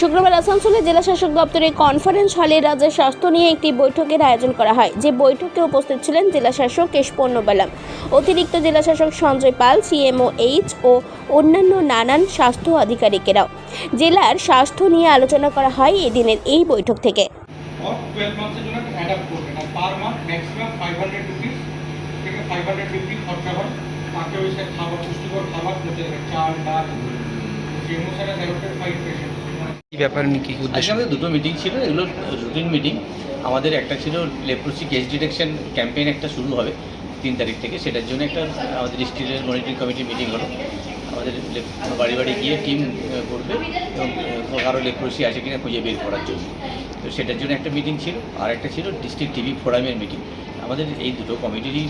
শুক্রবার আসানসোলে জেলা শাসক দপ্তরে কনফারেন্স হলে রাজ্যের স্বাস্থ্য নিয়ে একটি বৈঠকের আয়োজন করা হয় যে বৈঠকে উপস্থিত ছিলেন জেলা শাসক কেশপন্ন বালাম অতিরিক্ত জেলা শাসক সঞ্জয় পাল সিএমও এইচ ও অন্যান্য নানান স্বাস্থ্য আধিকারিকেরাও জেলার স্বাস্থ্য নিয়ে আলোচনা করা হয় এদিনের এই বৈঠক থেকে और ट्वेल्व মান্থসের জন্য অ্যাডাপ্ট করবেন আর per month maximum five hundred rupees থেকে ফাইভ হান্ড্রেড ফিফটি খরচা হয় তাকে ওই সে খাবার পুষ্টিকর খাবার খেতে দেবে চাল ডাল যে অনুসারে অ্যাডাপ্টেড ফাইভ পেশেন্ট এই ব্যাপারে কি আমাদের দুটো মিটিং ছিল, এগুলো রুটিন মিটিং আমাদের একটা ছিল লেপ্রোসি কেস ডিটেকশন ক্যাম্পেইন একটা শুরু হবে তিন তারিখ থেকে। সেটার জন্য একটা আমাদের ডিস্ট্রিক্টের মনিটরিং কমিটি মিটিং হলো। আমাদের বাড়ি বাড়ি গিয়ে টিম করবে এবং কারও লেপ্রোসি আছে কিনা খুঁজে বের করার জন্য। তো সেটার জন্য একটা মিটিং ছিল, আর একটা ছিল ডিস্ট্রিক্ট টিভি ফোরামের মিটিং আমাদের এই দুটো কমিটিরই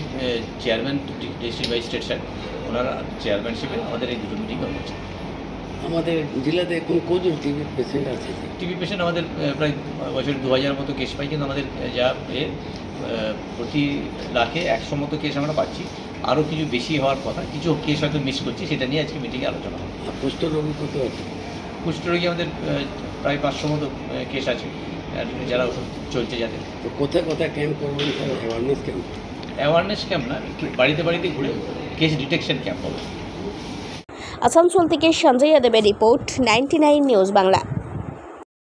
চেয়ারম্যান ডিস্ট্রিক্ট ম্যাজিস্ট্রেট স্যার ওনারা চেয়ারম্যানশিপে আমাদের এই দুটো মিটিং হচ্ছে আমাদের জেলাতে এখন কজন টিভি পেশেন্ট আছে? টিবি পেশেন্ট আমাদের প্রায় বছরে দু হাজার মতো কেস পাই কিন্তু আমাদের যা প্রতি লাখে একশো মতো কেস আমরা পাচ্ছি। আরও কিছু বেশি হওয়ার কথা কিছু কেস হয়তো মিস করছি সেটা নিয়ে আজকে মিটিংয়ে আলোচনা হবে। কুষ্ঠ রোগী কত আছে? কুষ্ঠরোগী আমাদের প্রায় পাঁচশো মতো কেস আছে যারা ওষুধ চলছে যাদের। তো কোথায় কোথায় ক্যাম্প করবেন অ্যাওয়ারনেস ক্যাম্প অ্যাওয়ারনেস ক্যাম্প না বাড়িতে বাড়িতে ঘুরে কেস ডিটেকশন ক্যাম্প হবে। আসানসোল থেকে সঞ্জয় যাদবের রিপোর্ট নাইনটি নিউজ বাংলা।